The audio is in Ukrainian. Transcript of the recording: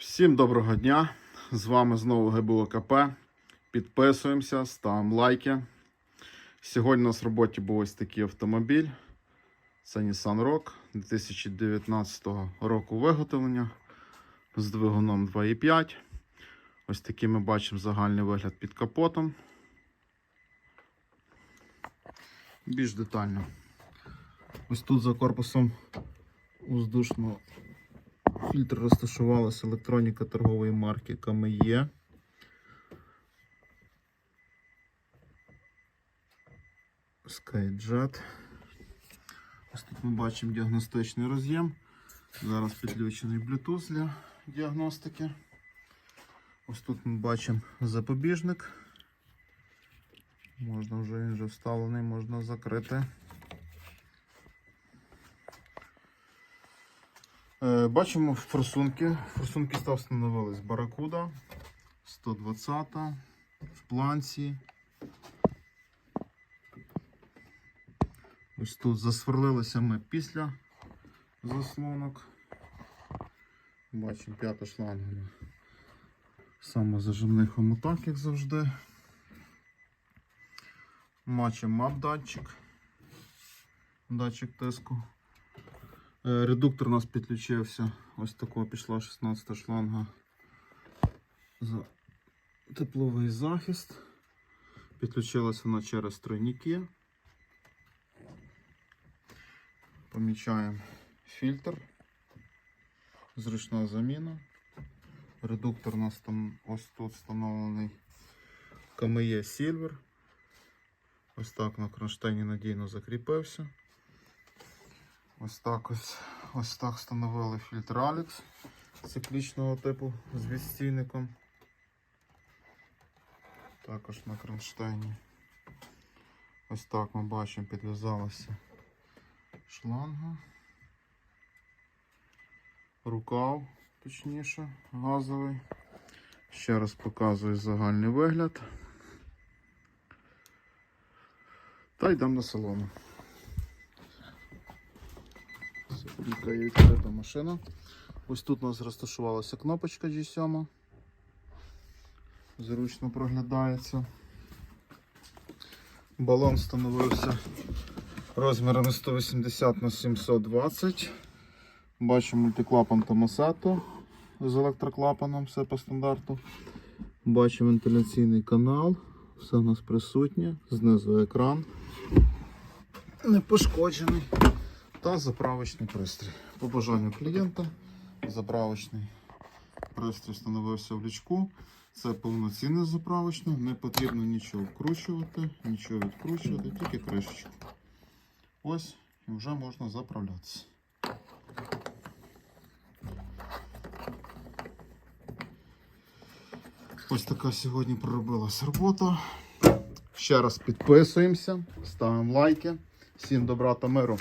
Всім доброго дня! З вами знову ГБУ КП. Підписуємося, ставимо лайки. Сьогодні у нас в роботі був ось такий автомобіль. Це Nissan Rogue 2019 року виготовлення з двигуном 2.5. Ось такий ми бачимо загальний вигляд під капотом. Більш детально. Ось тут за корпусом воздушного Фільтр розташувалася електроніка торгової марки КМЄ. SkyJet. Ось тут ми бачимо діагностичний роз'єм. Зараз підключений Bluetooth для діагностики. Ось тут ми бачимо запобіжник. Можна вже він вже вставлений, можна закрити. Бачимо форсунки. Форсунки став встановились Баракуда 120 в планці. Ось тут засверлилися ми після заслонок. Бачимо п'ята шланга на самозажимних хомутах, як завжди. Бачимо мап датчик. Датчик тиску. Е, Редуктор у нас підключився. Ось такого пішла 16 шланга за тепловий захист. Підключилася вона через тройники. Помічаємо фільтр. Зручна заміна. Редуктор у нас там ось тут встановлений КМЄ Silver. Ось так на кронштейні надійно закріпився. Ось так ось, ось так встановили фільтр Alex циклічного типу з відстійником. Також на кронштейні. Ось так ми бачимо, підв'язалася шланга. Рукав, точніше, газовий. Ще раз показую загальний вигляд. Та йдемо на салону. Кілька є відкрита машина. Ось тут у нас розташувалася кнопочка G7. Зручно проглядається. Балон встановився розмірами 180 на 720. Бачимо мультиклапан Томасато з електроклапаном, все по стандарту. Бачимо вентиляційний канал, все у нас присутнє, знизу екран. Не пошкоджений та заправочний пристрій. По бажанню клієнта заправочний пристрій встановився в лючку. Це повноцінне заправочне, не потрібно нічого вкручувати, нічого відкручувати, тільки кришечку. Ось і вже можна заправлятися. Ось така сьогодні проробилась робота. Ще раз підписуємося, ставимо лайки. Всім добра та миру.